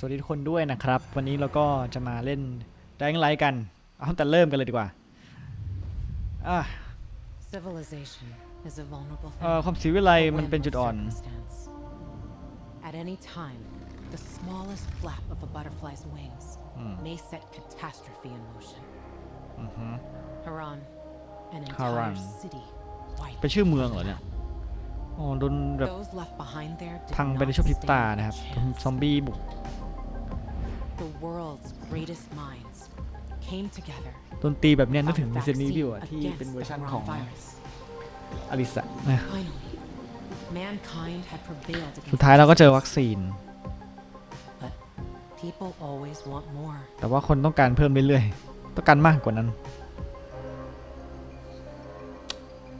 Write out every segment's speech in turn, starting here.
สวัสดีทุกคนด้วยนะครับ วันนี้เราก็จะมาเล่น Dying Light กัน เอาแต่เริ่มกันเลยดีกว่าอะ Civilization is a vulnerable เอ่อ thing. ความศิวิไล a มันเป็นจุดอ่อน circumstance. At any time, the smallest flap of a butterfly's wings may set catastrophe in motion. Haran, an entire Haran. city wiped เป็นชื่อเมืองเหรอเนี่ยอ๋อโดนแบบ Those left behind there did พังไปใน not ช่วงพริบ stand ตา a นะครับ chance. ซอมบี้บุก The world's greatest minds came together โดนตีแบบเนี้ยนึก found ถึง a มิสเซนนี้ vaccine ดิวอะที่ against เป็นเวอ the ร์ชันของ coronavirus. อลิสอะนะ Finally, mankind had prevailed สุด against ท้ายเราก็เจอ disease. วัคซีน But people always want more. แต่ว่าคนต้องการเพิ่มเรื่อยๆ ต้องการมากกว่านั้น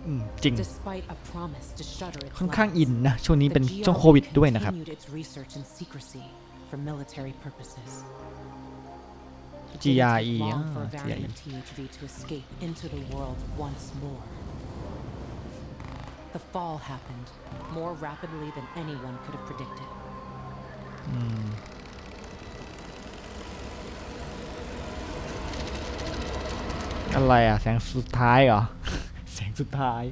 อืม จริง Despite a promise to shutter its ค่อนข้าง labs, อินนะ ช่วงนี้ the เป็นช่วง GRE โควิดด้วยนะครับ continued its research in secrecy for military purposes. It didn't GRE take long for a ah, variant GRE. of THV to escape into the world once more. The fall happened more rapidly than anyone could have predicted. อะไรอ่ะ แสงสุดท้ายเหรอ แสงสุดท้าย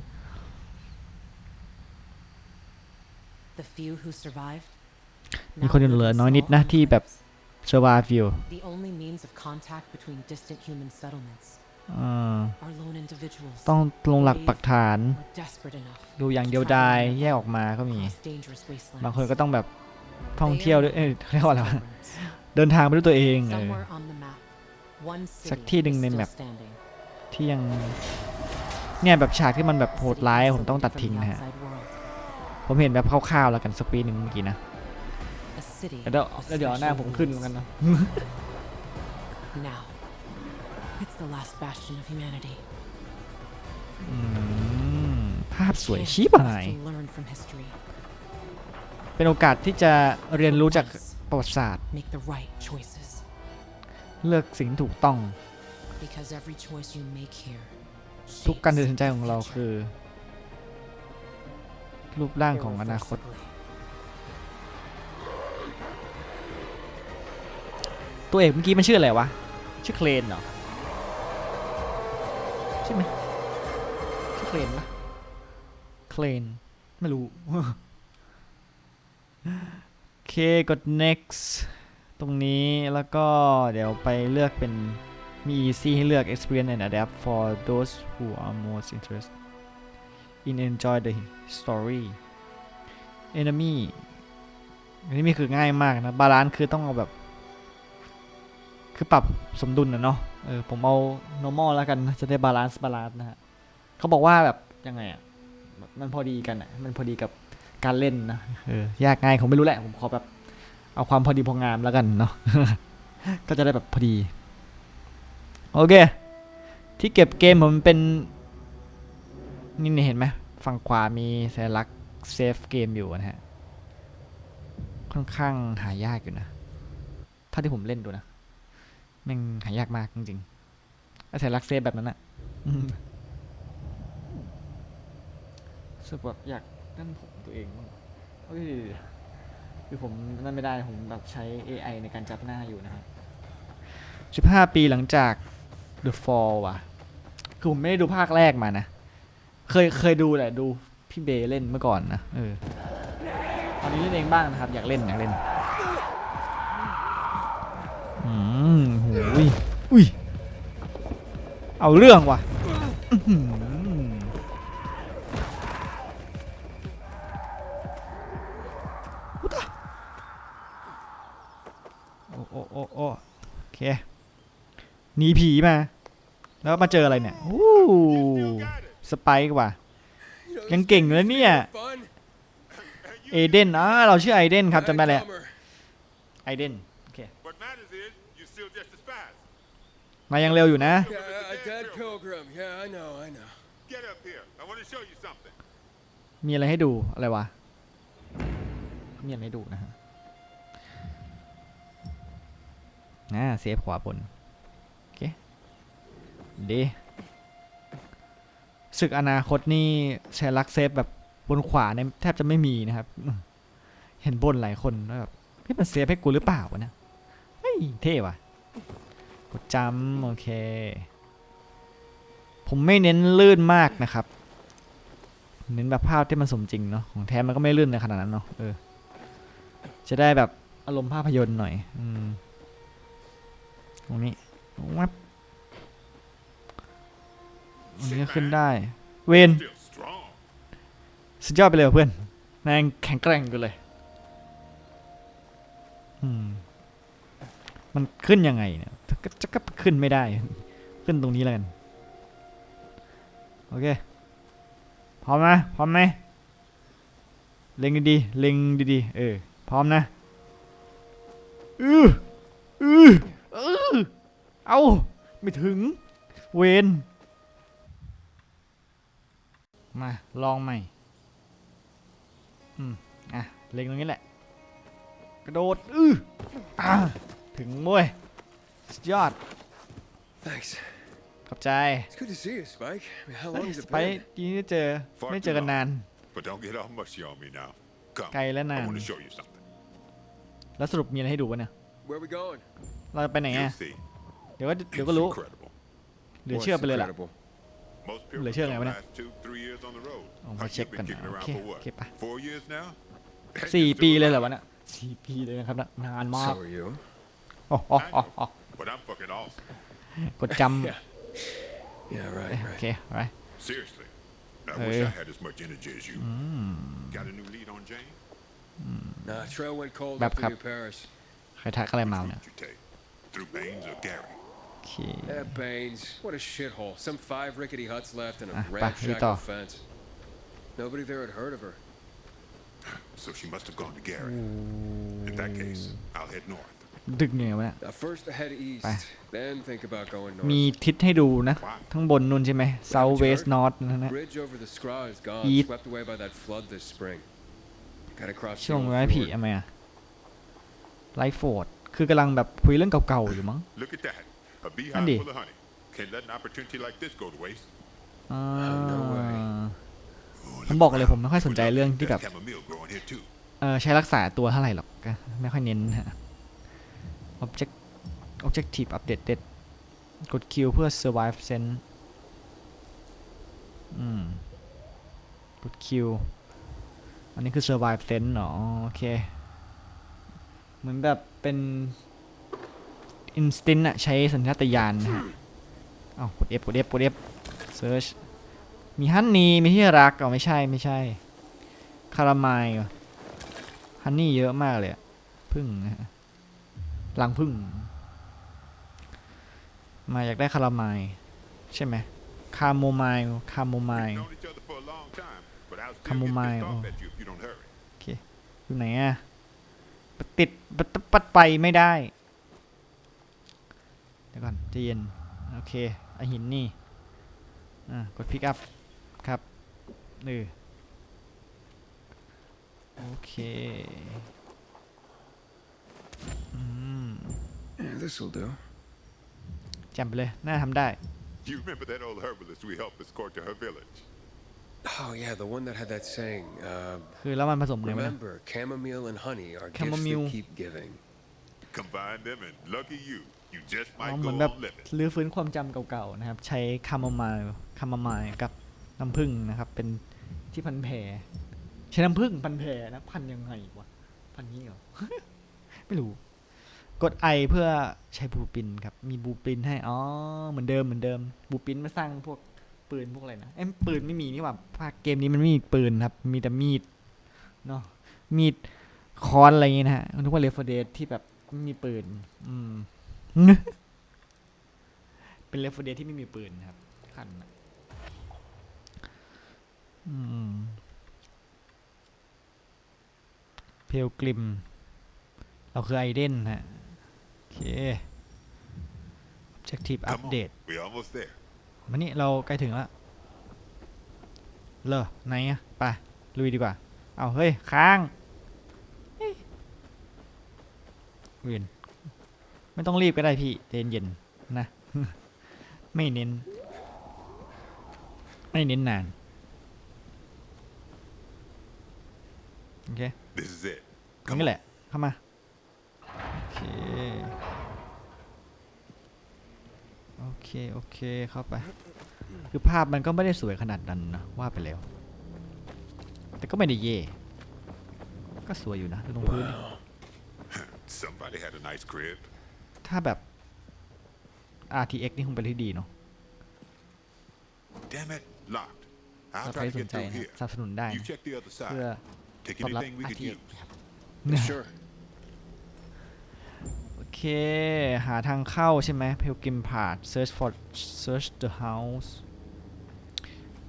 The few who survived มี now คนยัง live เหลือ in น้อยนิด small นะที่แบบ enclaves. survive อยู่ The only means of contact between distant human settlements เอ่อ are lone individuals ต้องลงหลักปักฐาน who are desperate enough ดูอย่างเดียวดายแยกออกมาก็มี across dangerous wastelands. บางคนก็ต้องแบบท่องเที่ยวด้วยเอ้ยเขาเรียกว่าอะไรวะ Pilgrims. เดินทางไปด้วยตัวเองเออ Somewhere on the map, one สัก city ที่หนึ่ง is ใน still แมป standing, ที่ยัง เนี่ยแบบฉากที่มันแบบ a โหด city ร้าย ผม isolated ต้องตัด from ทิ้ง the นะฮะ outside world. ผมเห็นแบบคร่าวๆแล้วกันสักปีหนึ่งเมื่อกี้นะ A city เดี๋ยว of แล้วเดี๋ยวหน้า special ผมขึ้นเหมื rules. อนกันนะ Now, it's the last bastion of humanity. อืมภาพสวย Chance ชิบ for us หาย to learn from history, เป็นโอกาสที่จะเรียนรู้จากประวัติศาสตร์ make the right choices. เลือกสิ่งที่ถูกต้อง Because every choice you make here ทุกการตัด shapes สินใจของเรา the future คือ รูปร่างของอนาคต irreversibly. ตัวเอกเมื่อกี้มันชื่ออะไรวะ ชื่อเคลนเหรอ ใช่ไหมชื่อเคลนปะเคลน ไม่รู้ โอเค กด next ตรงนี้แล้วก็เดี๋ยวไปเลือกเป็นมี easy ให้เลือก experience and adapt for those who are most interested in enjoy the story enemy อันนี้มีคือง่ายมากนะ บาลานซ์คือต้องเอาแบบ คือปรับสมดุลนะเนาะเออผมเอา normal แล้วกันจะได้บาลานซ์บาลานซ์นะฮะเขาบอกว่าแบบยังไงอะมันพอดีกันอะมันพอดีกับการเล่นนะเออยากง่ายผมไม่รู้แหละผมขอแบบ เอาความพอดีพองามแล้วกันเนาะก็จะได้แบบพอดี โอเค ที่เก็บเกมผมเป็นนี่นี่เห็นไหมฝั่งขวามีสัญลักษณ์เซฟเกมอยู่นะฮะ ค่อนข้างหายากอยู่นะ ถ้าที่ผมเล่นดูนะ แม่งหายากมากจริงๆไอ้สัญลักษณ์เซฟแบบนั้นอะอืมรู้สึกแบบอยากนั่นผมตัวเองบ้างเฮ้ยคือผมนั่นไม่ได้ผมแบบใช้ AI ในการจับหน้าอยู่นะครับ 15 ปีหลังจาก The Fall ว่ะ คือผมไม่ได้ดูภาคแรกมานะ เคยเคยดูแหละดูพี่เบย์เล่นเมื่อก่อนนะ เออ ตอนนี้เล่นเองบ้างนะครับ อยากเล่นอยากเล่น อืมโหยอุ้ย เอาเรื่องว่ะอื้อหืออุ๊ยตายโอ้โอ้โอ้โอ้โอเคหนีผีมา แล้วมาเจออะไรเนี่ยโอ้สไปค์ว่ะ ยังเก่งอยู่เลยเนี่ย Fun? เอเดนอ่าเราชื่อไอเดนครับจำได้แล้ว Newcomer. ไอ덴โอเค What matters is you're still just as fast. มายังเร็วอยู่นะ Yeah, a dead pilgrim. Yeah, I know, I know. Get up here. I want to show you something. มีอะไรให้ดูอะไรวะ มีอะไรให้ดูนะฮะอ่าเซฟขวาบน โอเคดีศึกอนาคตนี่ใช้ลักเซฟแบบบนขวาเนี่ยแทบจะไม่มีนะครับอืมเห็นบนหลายคนแล้วแบบพี่มันเซฟให้กูหรือเปล่าวะเนี่ยเฮ้ยเท่ว่ะก ดจำโอเค ผมไม่เน้นลื่นมากนะครับ เน้นแบบภาพที่มันสมจริงเนาะของแท้มันก็ไม่ลื่นในขนาดนั้นเนาะเออจะได้แบบอารมณ์ภาพยนตร์หน่อยอืมตรงนี้วับตรงนี้ขึ้นได้ เวนสุดยอดไปเลยเพื่อนนางแข็งแกร่งกันเลย อืม มันขึ้นยังไงเนี่ยจะก็ขึ้นไม่ได้ ขึ้นตรงนี้แล้วกัน โอเค พร้อมนะ พร้อมไหมเล็งดีๆเล็งดีๆ เออ พร้อมนะ อืออืออือเอาไม่ถึง เวนมา ลองใหม่ อืม อะ เล็งตรงนี้แหละ กระโดด อืออ่า ถึงมวยสุดยอด Thanks. ขอบใจ It's good to see you, Spike. I mean, how เฮ้ long ย has ส it ไป been? ทีนี้เจอไม่เจอกันนาน But don't get all mushy on me now. Come. Cay lên I nào. want to show you something. แล้วสรุปมีอะไรให้ดูวะเนี่ย Where we going? เราจะไปไหน You'll อะ see. เดี๋ยวก็เดี๋ยว It's ก็รู้ incredible. เหลือเชื่อไปเลยล่ะ Incredible. Most Lựa pilgrims chưa don't ngày bữa nay? last two, three years on the road. Ồ, How mà you check been cần kicking nào. around Ok, for what? ok, bà. Four years now? And สี่ you're ปี still เลยเหรอ alive. วะเนี่ยสี่ปีเลยนะครับนะนานมาก So are you. โอ้โอ้ I โอ้ know, โอ้ but I'm fucking awesome. กดจ Yeah. Yeah, ำ right, โอ right. เคไร Seriously. I Hey. wish I had as much energy as you. Got a new lead on Jane? Nah, trail went cold Bạp after khập. New Paris. ใครทักอะไรมา Which เนี่ย route you take? Through Baines or Gary? โอเค Yeah, Baines. What a shithole. Some five rickety huts left and a Ah, pa, ramshackle dito. fence. Nobody there had heard of her. So she must have gone to Gary. In that case, I'll head north. ดึกยังไงวะเนี่ย Now, first head east, Pa. then think about going มี north. ทิศให้ดูนะ ทั้งบนนู่นใช่ไหม south west north นั่นนะ Bridge over the Skra is gone, Eat. swept away by that flood this spring. Gotta cross ช่วง the ไร้ old ผี fjord. ทำไมอะไลฟ์โฟร์ดคือกำลังแบบคุยเรื่องเก่าๆอยู่มั้ง Look at that. A beehive Andy. full of honey. Can't let an opportunity like this go to waste. อ่า no way. Oh, ผม look บอกเลย around. ผมไม่ค่อยสนใจเรื่องที่แบบ There's chamomile growing here too. เออใช้รักษาตัวเท่าไหร่หรอกก็ไม่ค่อยเน้นฮะ object objective updated กด Q เพื่อ survive sense อืม กด Q อันนี้คือ survive sense เหรอโอเค เหมือนแบบเป็น instinct อะใช้สัญชาตญาณนะฮะเอ้ากด F กด F กด F search มีฮันนี่มีที่รักอ๋อไม่ใช่ไม่ใช่ คารามายฮันนี่เยอะมากเลยพึ่งนะฮะ รังพึ่ง มาอยากได้คารามายใช่ไหมคาโมไมล์คาโมไมล์ known each other for a long time, but I'll still get Chamomile, pissed off oh. at you if you don't hurry. อยู่ไหนอะปะติดปัดไปไม่ได้เดี๋ยวก่อนจะเย็น โอเคไอหินนี่อะกดพิกอัพครับเออโอเค this'll do. จำไปเลย น่าทำได้ You remember that old herbalist we helped escort to her village? Oh, yeah, the one that had that saying. Uh, คือแล้วมันผสมไงวะเนี่ย remember, chamomile and honey are gifts Chamomile. that keep giving. Combine them and lucky you, you just อ๋อ might เห go มือนแบบ on living. รื้อฟื้นความจำเก่าๆนะครับ ใช้คาโมไมล์คาโมไมล์กับน้ำผึ้งนะครับ เป็นที่พันแผลใช้น้ำผึ้งพันแผลนะ พันยังไงวะ พันนี้เหรอ ไม่รู้ กดไอเพื่อใช้บูปินครับ มีบูปินให้ อ๋อ เหมือนเดิมเหมือนเดิม บูปินมาสร้างพวกปืนพวกอะไรนะ เอ้ยปืนไม่มีนี่หว่าภาคเกมนี้มันไม่มีปืนครับ มีแต่มีด เนาะ มีดค้อนอะไรอย่างงี้ยนะฮะนึกว่าเลฟเฟเดสที่แบบไม่มีปืน อืม เป็นเลฟเฟเดสที่ไม่มีปืนครับขันนะอืมเพลกลิม เราคือไอเดนฮะ โอเค objective Come on, update we're almost there. มานี่เราใกล้ถึงแล้วเลอไหนอะไปลุยดีกว่า เอาเฮ้ย ค้างเฮ้ยเวียนไม่ต้องรีบก็ได้พี่ใจเย็นๆนะ ไม่เน้น ไม่เน้นนาน โอเค This is it. ตรงนี้แหละ เข้ามา โอเค โอเค เข้าไป คือภาพมันก็ไม่ได้สวยขนาดนั้นนะ ว่าไปแล้ว แต่ก็ไม่ได้เย่ ก็สวยอยู่นะดูตรงพื้นดิ Somebody had a nice crib. ถ้าแบบ RTX นี่คงเป็นที่ดีเนาะ Damn it, locked. ถ้า I'll ใคร try to สน get ใจ through นะ here. สนับสนุนได้ You นะ check the other เพื่อ side. Take ตอบรับ anything we could RTX use. Sure. โอ เค หาทางเข้าใช่ไหม Pilgrim Path search for search the house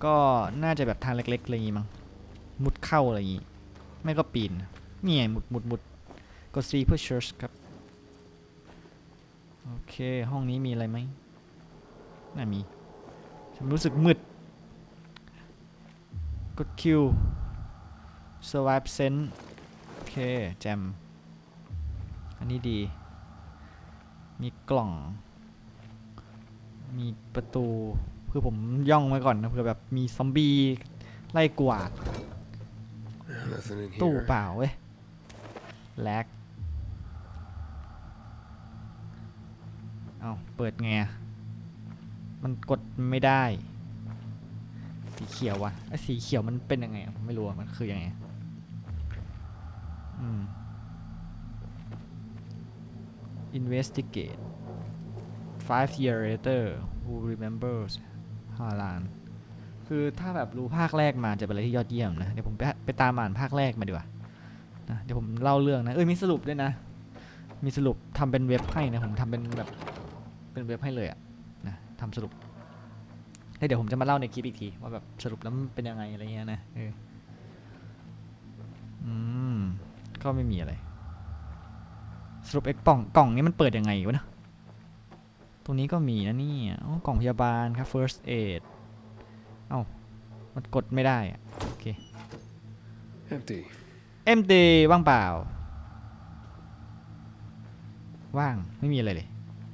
ก็น่าจะแบบทางเล็กๆอะไรอย่างงี้มั้ง มุดเข้าอะไรอย่างงี้ ไม่ก็ปีน นี่ไงมุดมุดมุดกด C เพื่อ search ครับ โอเค ห้องนี้มีอะไรไหมน่ามี ฉันรู้สึกมืด กด Q survive sense โอเค แจม อันนี้ดี มีกล่อง มีประตูคือผมย่องไว้ก่อนนะเผื่อแบบมีซอมบี้ไล่กวาด ตู้เปล่าเว้ยแลกเอาเปิดไง มันกดไม่ได้ สีเขียววะไอ้สีเขียวมันเป็นยังไง ผมไม่รู้มันคือยังไง อืม investigate five year later who remembers ฮาลานคือถ้าแบบรู้ภาคแรกมาจะเป็นอะไรที่ยอดเยี่ยมนะ เดี๋ยวผมไปไปตามอ่านภาคแรกมาดีกว่านะเดี๋ยวผมเล่าเรื่องนะ เอ้ยมีสรุปด้วยนะ มีสรุปทำเป็นเว็บให้นะผมทำเป็นแบบเป็นเว็บให้เลยอะนะทำสรุปแล้วเดี๋ยวผมจะมาเล่าในคลิปอีกที ว่าแบบสรุปแล้วมันเป็นยังไงอะไรเงี้ยนะเอออืมก็ไม่มีอะไร สรุปเอ็กกล่องกล่องนี้มันเปิดยังไงวะนะตรงนี้ก็มีนะเนี่ยอ๋อกล่องพยาบาลครับ first aid เอ้ามันกดไม่ได้อะโอเค Empty. empty ว่างเปล่า ว่างไม่มีอะไรเลย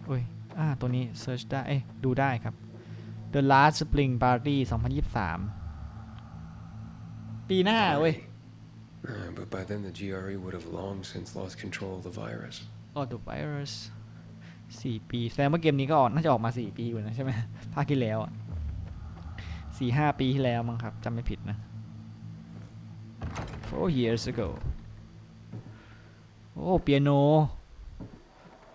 โอ้ยอ่าตัวนี้ search ได้เอ้ยดูได้ครับ The Last Spring Party 2023 ปีหน้าเว้ย Uh, but by then the GRE would have long since lost control of the virus. อ๋อ The Virus สี่ปี แสดงว่าเกมนี้ก็ออกน่าจะออกมาสี่ปีอยู่นะใช่ไหมภาคที่แล้วอะสี่ห้าปีที่แล้วมั้งครับจำไม่ผิดนะ four years ago โอ้เปียโน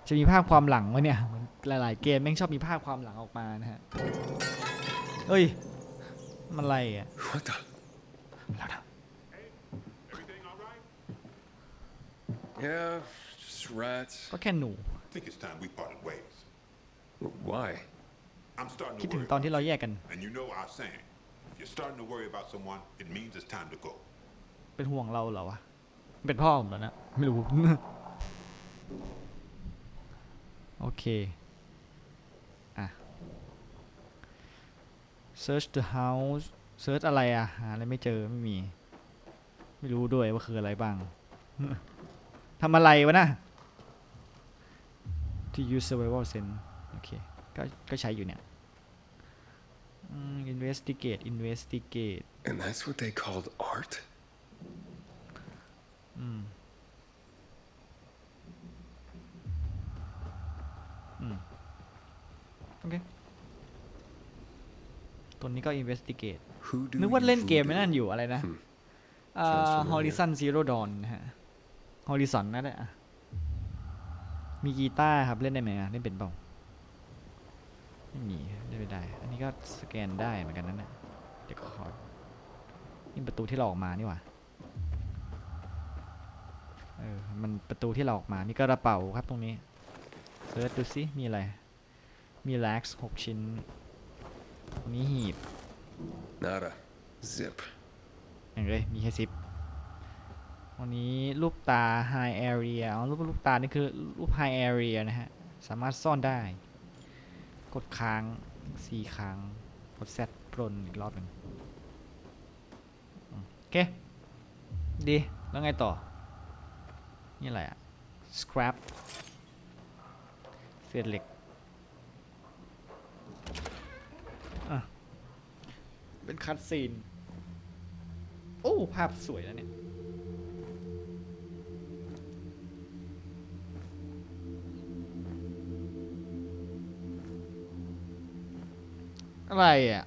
จะมีภาพความหลังวะเนี่ยเหมือนหลายๆ เกมแม่งชอบมีภาพความหลังออกมานะฮะ เอ้ย มันอะไรอะ What the? Everything all right? Yeah, just rats. ก็แค่หนู I think it's time we parted ways. W- Why? I'm starting คิด to ถึง worry. ตอนที่เราแยกกัน And you know our saying. If you're starting to worry about someone, it means it's time to go. เป็นห่วงเราเหรอวะ เป็นพ่อผมแล้วนะ ไม่รู้ โอเค อะ search the house search อะไรอะ หาอะไรไม่เจอ ไม่มี ไม่รู้ด้วยว่าคืออะไรบ้าง ทำอะไรวะนะ to use survival sense โอเคก็ก็ใช้อยู่เนี่ยอืม investigate investigate And that's what they called art? อืมอืมโอเคตัวนี้ก็ investigate Who do นึกว่า you เล่นเกม voodoo? ไม่นั่นอยู่อะไรนะ Hmm. อ่า Transformer Horizon Zero Dawn นะฮะ Horizon นั่นแหละอะมีกีตาร์ครับเล่นได้ไหมอะเล่นเป็นเปล่าไม่มีเล่นไม่ได้ อันนี้ก็สแกนได้เหมือนกันนั่นแหละเดี๋ยวก็ขอนี่ประตูที่เราออกมานี่หว่าเออมันประตูที่เราออกมา นี่ก็กระเป๋าครับตรงนี้เซิร์ชดูสิมีอะไร มีแล็กหกชิ้นตรงนี้หีบ Nada. Zip. อย่างเลยมีแค่ซิป วันนี้รูปตา high area อ๋อรูปรูปตา นี่คือรูป high area นะฮะ สามารถซ่อนได้ กดค้างสี่ครั้ง กด Z ปลนอีกรอบหนึ่งโอเค ดี แล้วไงต่อ นี่อะไรอะ scrap เศษเหล็กอะเป็นคัดซีน โอ้ ภาพสวยแล้วเนี่ย อะไรอะ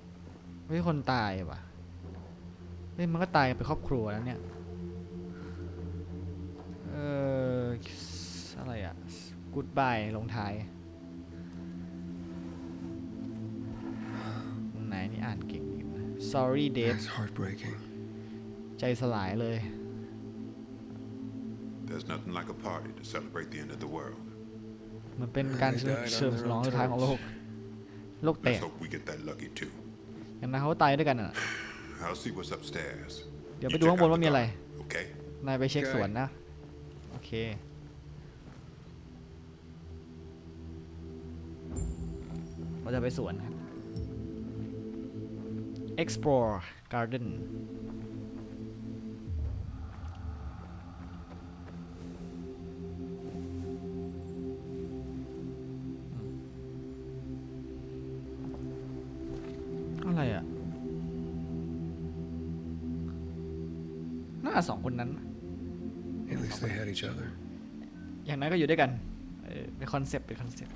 ไม่ใช่คนตายว่ะเฮ้ยมันก็ตายเป็นครอบครัวแล้วเนี่ย เอออะไรอะ goodbye ลงท้ายไหนนี่อ่านเก่งอยู่นะ sorry date That's heartbreaking. ใจสลายเลย There's nothing like a party to celebrate the end of the world. มันเป็นการ They died on เฉลิมฉ their ลอง own สุดท้ายของโลก โลกแต Let's ก hope we get that lucky too. อย่างนั้นเขาตายด้วยกันอะ I'll see what's upstairs. เดี๋ยว You ไปดู check ข้างบน out ว่า the มีอะไร garden, Okay? นายไปเช็คโอเคสวนนะ โอเค เราจะไปสวนครับ explore garden สองคนนั้น At least they had each other. อย่างนั้นก็อยู่ด้วยกันเออเป็นคอนเซปต์เป็นคอนเซปต์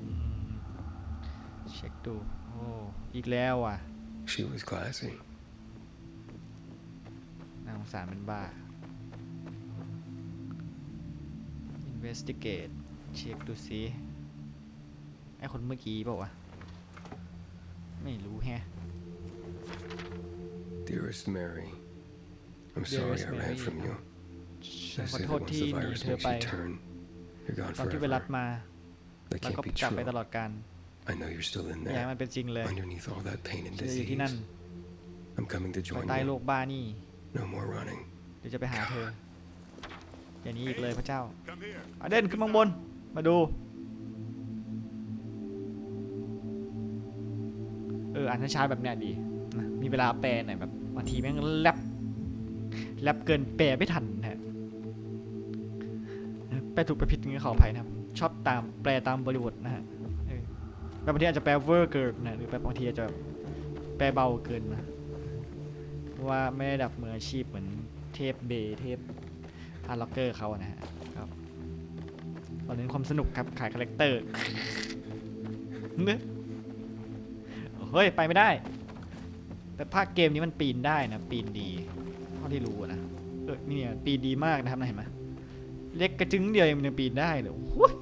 อืมเช็คดู โอ้อีกแล้วอะ She was classy. น่าสงสารเป็นบ้า investigate เช็คดูสิไอคนเมื่อกี้เปล่าวะ ไม่รู้แฮะ Dearest Mary, I'm sorry Dearest I ran Mary. from you. ฉัน They ขอ say โท that ษ once ที่ the หนี virus เธอ makes ไป you turn, you're gone ตอนที่ไวรัส forever. มา That แล้วก็ can't be จากไป true. ตลอดการ I know you're still in อยากให้ there. มันเป็นจริงเลย Underneath all that pain and เธออยู่ที่ disease. นั่น I'm coming to ภาย join ใต้โร you. คบ้านี่ No more running. เดี๋ยวจะไปหาเธอ อย่างนี้อีกเลยพระเจ้า Come here. อเดนขึ้นมาข้างบน มาดู เอออ่านช้าๆแบบเนี้ยดีนะมีเวลาแปลหน่อยแบบบางทีแม่งแลบแลบเกินแปลไม่ทันนะฮะแปลถูกไปผิดงี้ขออภัยนะครับ ชอบตามแปลตามบริบทนะฮะบางทีอาจจะแปลเวอร์เกินนะหรือแบบบางทีอาจจะแปลเบาเกินนะเพราะว่าไม่ได้ดับมืออาชีพเหมือนเทพเบย์เทพอาร์ล็อกเกอร์เขาอะนะฮะครับเราเน้นความสนุกครับขายคาแรคเตอร์เฮ้ย ไปไม่ได้ แต่ภาคเกมนี้มันปีนได้นะ ปีนดีเท่าที่รู้อะนะเออนี่เนี่ยปีนดีมากนะครับนะเห็นไหมเล็กกระจึงเดียวยังมันยังปีนได้เลยโอ้ย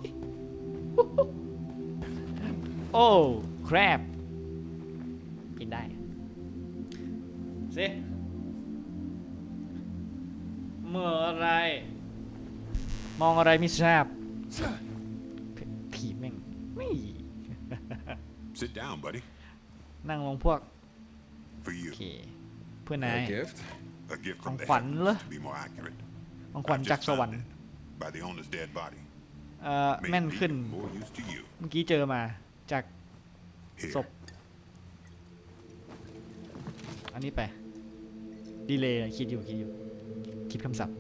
โอ้แครบปีนได้สิเมื่ออะไร มองอะไรไม่ทราบถีบแม่งไม่ Sit down, buddy. นั่งลงพวก For โอ you. เคเพื่อนนาย A gift? A gift Con from the khoản heavens, lắm. to be more accurate. ของขวัญ I จาก just สวร found รค์ it by the owner's dead body. เอ่อ May แม่น it be ขึ้น of more use to you. เมื่อกี้เจอมาจาก Here. ศพ อันนี้ไป ดีเลยคิดอยู่คิดอยู่ คิดคำศัพท์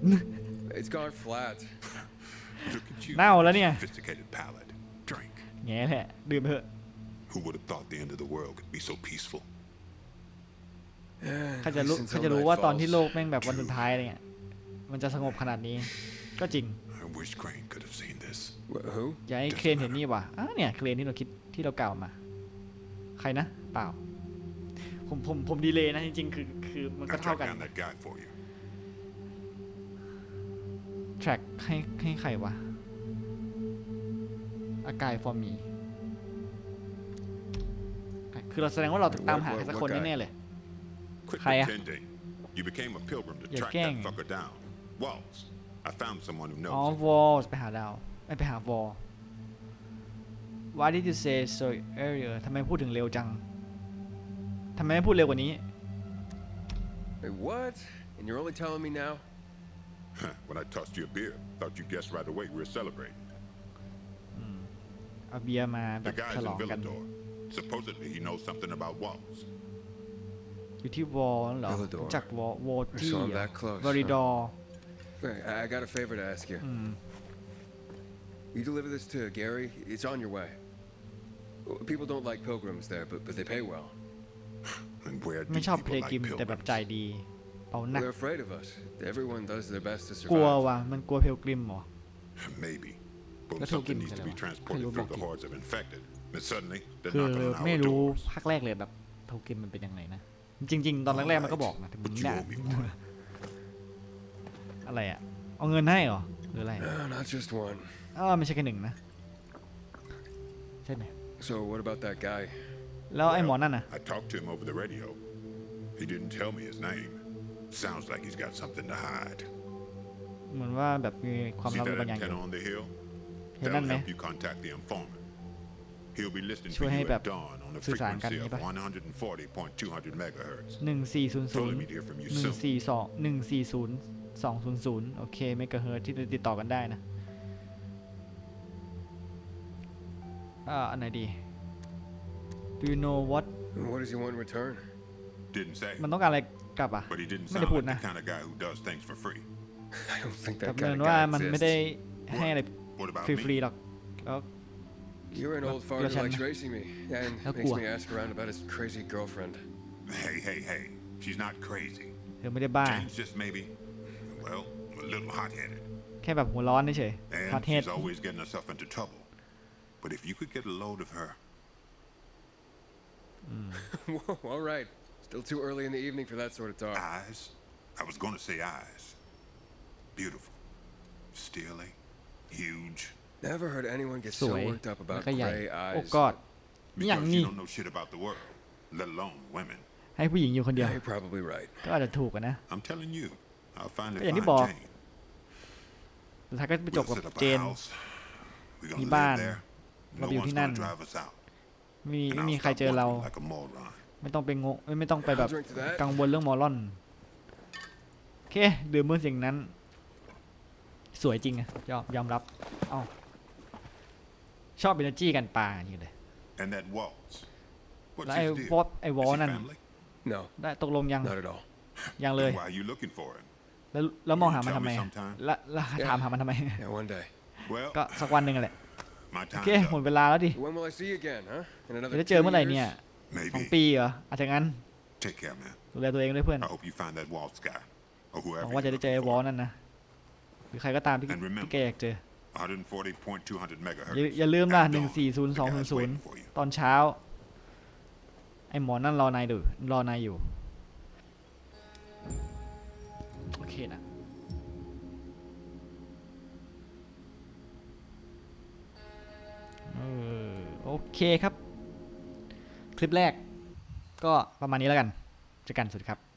It's gone flat. Look at you. เน่าแล้วเนี่ย Sophisticated palate. Drink. แง่แหละ ดื่มเถอะ Who would have thought the end of the world could be so peaceful? Yeah, เขา at จะรู้ least เขา until จะรู้ night ว่าตอนที่ falls. โลกแม่งแบบวันสุดท้ายอะไรเงี้ยมันจะสงบขนาดนี้ ก็จริง I wish Crane could have seen this. Wh- Who? อย่าให้เครนเห็นนี่ว่ะอ้าเนี่ยเครนที่เราคิดที่เรากล่าวมา ใครนะ เปล่า ผมผมผมดีเลยนะจริงๆ คือคือมัน I ก็เท่า tracked กัน down that guy for you. track ให้ให้ใครวะอากาย for me คือเราแสดงว่าเราตามหาใครสักคนแน่ๆเลย Quit Hiya. pretending. You became a pilgrim to You're track gang. that fucker down. Walls. I found someone who อ๋อ knows. วอลไปหาดาวไม่ไปหาวอล Why did you say so earlier ทำไมพูดถึงเร็วจัง ทำไมไม่พูดเร็วกว่านี้ Wait, what? And you're only telling me now? when I tossed you a beer, thought you guessed right away we were celebrating. เอาเบียร์มาแบ The บ guy's ฉล in องกัน Villador. Supposedly he knows something about walls. อยู่ที่วอลเหรอ Villador. รู้จักวอลวอล I ที่ saw him that close, วอริดอ Wait, I I got a favor to ask you. You deliver this to Gary? It's on your way. Well, People don't like pilgrims there, but, but they pay well. And where do ไม่ชอบเพล people กิม like แต่แบบ pilgrims? จ่ายดีเป่าหนัก They're afraid of us. Everyone does their best to กลัว survive. ว่ะมันกลัวเพลกริมเหรอ Maybe. Boom That's something okay, needs to be Mr. transported Hello, through the Rocky. hordes of infected. And suddenly, they're คือ knocking on ไม่ our รู้ doors. ภาคแรกเลยแบบโทเกนมันเป็นยังไงนะ จริง ๆ ตอนแรกๆมันก็บอกนะแต่ผม But you เนี่ย owe me one. อะไรอะเอาเงินให้เหรอหรืออะไร No, not just one. อ๋อไม่ใช่แค่หนึ่งนะ ใช่ไหม So what about that guy? แล้วไอ้หมอนั่นน่ะ I talked to him over the radio. He didn't tell me his name. Sounds like he's got something to hide. เหมือนว่าแบบมีความ See ลับอะไร that บางอย่างอยู่ antenna on the hill? เห็น That'll นั่นไหม help you contact the informant. He'll be listening ช่วย for ให้ you แบบ at dawn on a สื่อสารกัน frequency ใช่ of ปะ140.200 megahertz. หนึ่งสี่ศูนย์ศูน Told ย์ him he'd hear from you หนึ่ง soon. สี่สองหนึ่งสี่ศูนย์สองศูนย์ศูนย์โอเคเมกะเฮิร์ที่ติดต่อกันได้นะอ่าอันไหนดี Do you know what What does he want in return? Didn't say, มันต้องการอะไรกลับอะ but he didn't ไม่ได้ sound พูด like นะ the kind of guy who does things for free. I don't think กับ that เงิน kind of ว่า guy มันไม่ได้ exists. ให้อะไร What about ฟรี me? ๆหรอกแล้ว You're an old fart Yes, who I'm- likes racing me and How makes cool. me ask around about his crazy girlfriend. Hey, hey, hey. She's not crazy. เธอไม่ได้บ้า Jane's just maybe, well, a little hot-headed. แค่แบบหัวร้อนเฉยๆ And ฮอตเฮด she's always getting herself into trouble. But if you could get a load of her, Whoa, all right. Still too early in the evening for that sort of talk. eyes, I was going to say eyes. Beautiful. Steely. Huge. Never heard anyone get ส so วย worked up แล้ว about ก็ใหญ่ gray โอ้ eyes. กอดอย่าง Because นี้ you don't know shit about the world, let alone women. ให้ผู้หญิงอยู่คนเดียว Yeah, you're probably right. ก็อาจจะถูกอะนะ I'm telling you, I'll finally ก็อย่างที่ find บอก Jane. สุดท้ายก็ไปจบ We'll กับ set up เจ a น house. We're มี gonna บ้าน live there. เรา No ไปอยู่ one's ที่นั่น gonna drive us out. ไม่มี And ไม่ I'll มีใคร stop เจอเรา wondering like a moron. ไม่ต้องไปงงเอ้ยไม่ต้องไปแบบ I'll drink to that. กังวลเรื่องมอลลอนโอเคดื่มเมื่อสิ่งนั้น สวยจริงอะยอมยอมรับ เอ้า ชอบเอเนจีกันปลาอย่างนี้เลย And that waltz. What's แล้วไอ้ his deal? วอไอ้วอ Is he นั่น family? No, ได้ตกลงยัง not at all. ยังเลย Then why are you looking for him? แล้วแล้วมองหามัน Tell ทำ me ไมอะ sometime. แล้วแล้วถามหามันทำไม Yeah, one day. Well, ก็สักวันหนึ่งอะแหละ my โอ time's เคหมด up. เวลาแล้วดิ When will I see you again, huh? In จะ another ได้เจอ two เมื่อไหร่ years? เนี่ยสอง Maybe. ปีเหรออาจจะงั้น Take care, man. ดูแลตัวเองด้วยเพื่อน I hope you find that waltz guy. Or หวั whoever งว่าจะ you're ได้เจอไอ้ looking วอล for. นั่นนะ หรือใครก็ตามที่ And remember ที่แกอยากเจอ 140.200 megahertz. อย่าอย่าลืมล่ะ At หนึ่ง dawn. สี่ศูนย์ The สอง guy's ศูนย์ waiting for you. ตอนเช้า ไอหมอนั่นรอนายดูรอนายอยู่ โอเคนะเออโอเคครับ คลิปแรกก็ประมาณนี้แล้วกันเจอกันสวัสดีครับ